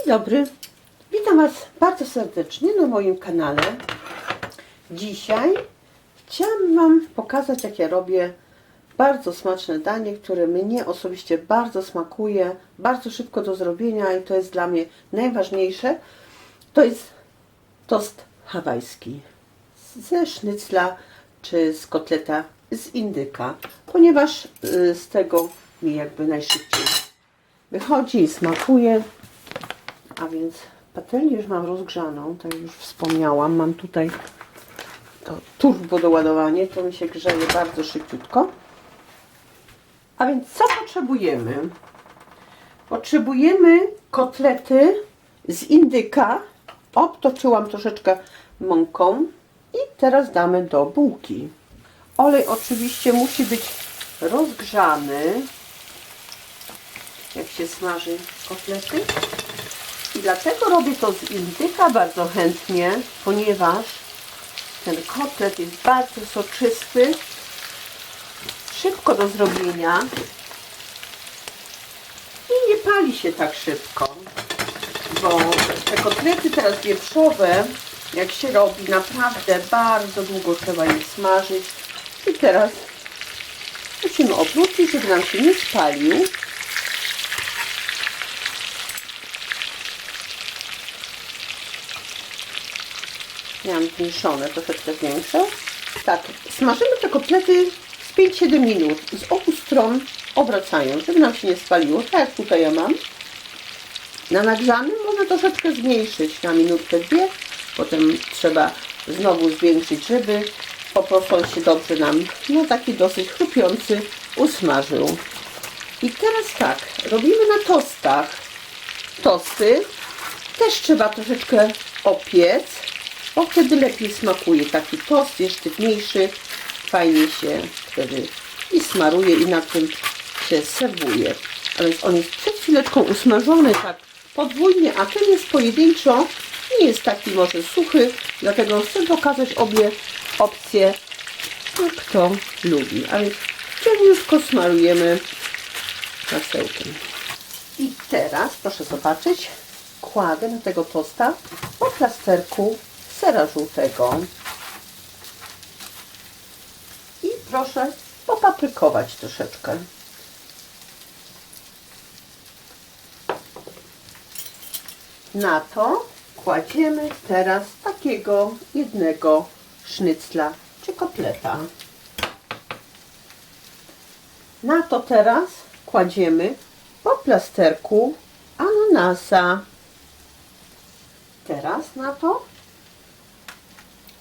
Dzień dobry. Witam Was bardzo serdecznie na moim kanale. Dzisiaj chciałam Wam pokazać, jak ja robię bardzo smaczne danie, które mnie osobiście bardzo smakuje, bardzo szybko do zrobienia i to jest dla mnie najważniejsze. To jest tost hawajski ze sznycla czy z kotleta z indyka, ponieważ y, z tego mi jakby najszybciej wychodzi i smakuje. A więc patelnię już mam rozgrzaną, tak już wspomniałam. Mam tutaj to turbo doładowanie, to mi się grzeje bardzo szybciutko. A więc co potrzebujemy? Potrzebujemy kotlety z indyka. Obtoczyłam troszeczkę mąką i teraz damy do bułki. Olej oczywiście musi być rozgrzany, jak się smaży kotlety. I dlatego robię to z indyka bardzo chętnie, ponieważ ten kotlet jest bardzo soczysty, szybko do zrobienia. I nie pali się tak szybko, bo te kotlety teraz wieprzowe, jak się robi, naprawdę bardzo długo trzeba je smażyć. I teraz musimy obrócić, żeby nam się nie spalił. Miałam zmniejszone, troszeczkę większe. Tak, smażymy te kotlety z 5-7 minut z obu stron obracając, żeby nam się nie spaliło. Tak jak tutaj ja mam. Na nagrzanym można troszeczkę zmniejszyć na minutkę, dwie. Potem trzeba znowu zwiększyć, żeby po prostu on się dobrze nam, no taki dosyć chrupiący, usmażył. I teraz tak, robimy na tostach. Tosty też trzeba troszeczkę opiec, bo wtedy lepiej smakuje. Taki tost jest sztywniejszy, fajnie się wtedy i smaruje i na tym się serwuje. A więc on jest przed chwileczką usmażony tak podwójnie, a ten jest pojedynczo. Nie jest taki może suchy, dlatego chcę pokazać obie opcje, jak kto lubi. A więc ciemniutko smarujemy masełkiem. I teraz, proszę zobaczyć, kładę na tego tosta po plasterku sera żółtego. I proszę popaprykować troszeczkę. Na to kładziemy teraz takiego jednego sznycla czy kotleta. Na to teraz kładziemy po plasterku ananasa. Teraz na to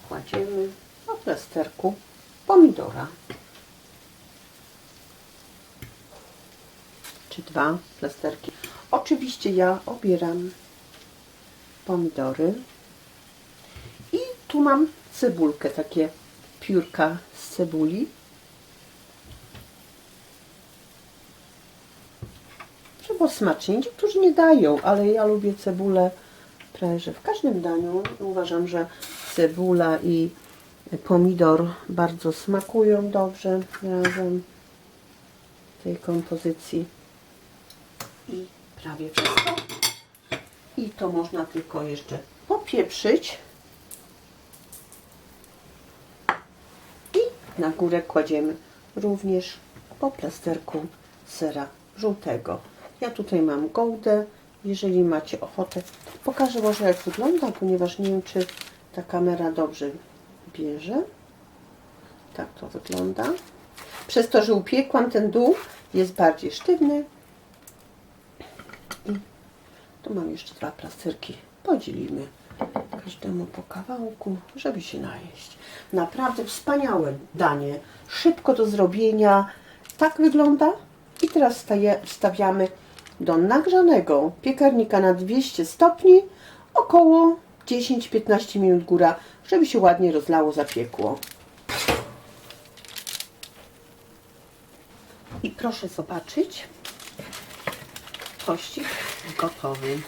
kładziemy po plasterku pomidora. Czy dwa plasterki. Oczywiście ja obieram pomidory. I tu mam cebulkę, takie piórka z cebuli. Żeby smacznie. Niektórzy nie dają, ale ja lubię cebulę że w każdym daniu. Uważam, że cebula i pomidor bardzo smakują dobrze razem w tej kompozycji. I prawie wszystko. I to można tylko jeszcze popieprzyć. I na górę kładziemy również po plasterku sera żółtego. Ja tutaj mam gołdę. Jeżeli macie ochotę, pokażę może jak wygląda, ponieważ nie wiem, czy ta kamera dobrze bierze. Tak to wygląda. Przez to, że upiekłam ten dół, jest bardziej sztywny. I tu mam jeszcze dwa plasterki. Podzielimy każdemu po kawałku, żeby się najeść. Naprawdę wspaniałe danie. Szybko do zrobienia. Tak wygląda. I teraz staje, wstawiamy do nagrzanego piekarnika na 200 stopni około 10-15 minut góra, żeby się ładnie rozlało, zapiekło. I proszę zobaczyć, tościk gotowy.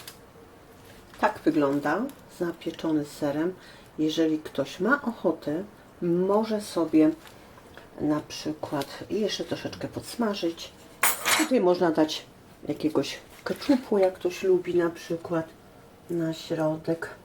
Tak wygląda, zapieczony serem. Jeżeli ktoś ma ochotę, może sobie na przykład jeszcze troszeczkę podsmażyć. Tutaj można dać jakiegoś keczupu, jak ktoś lubi na przykład. na środek.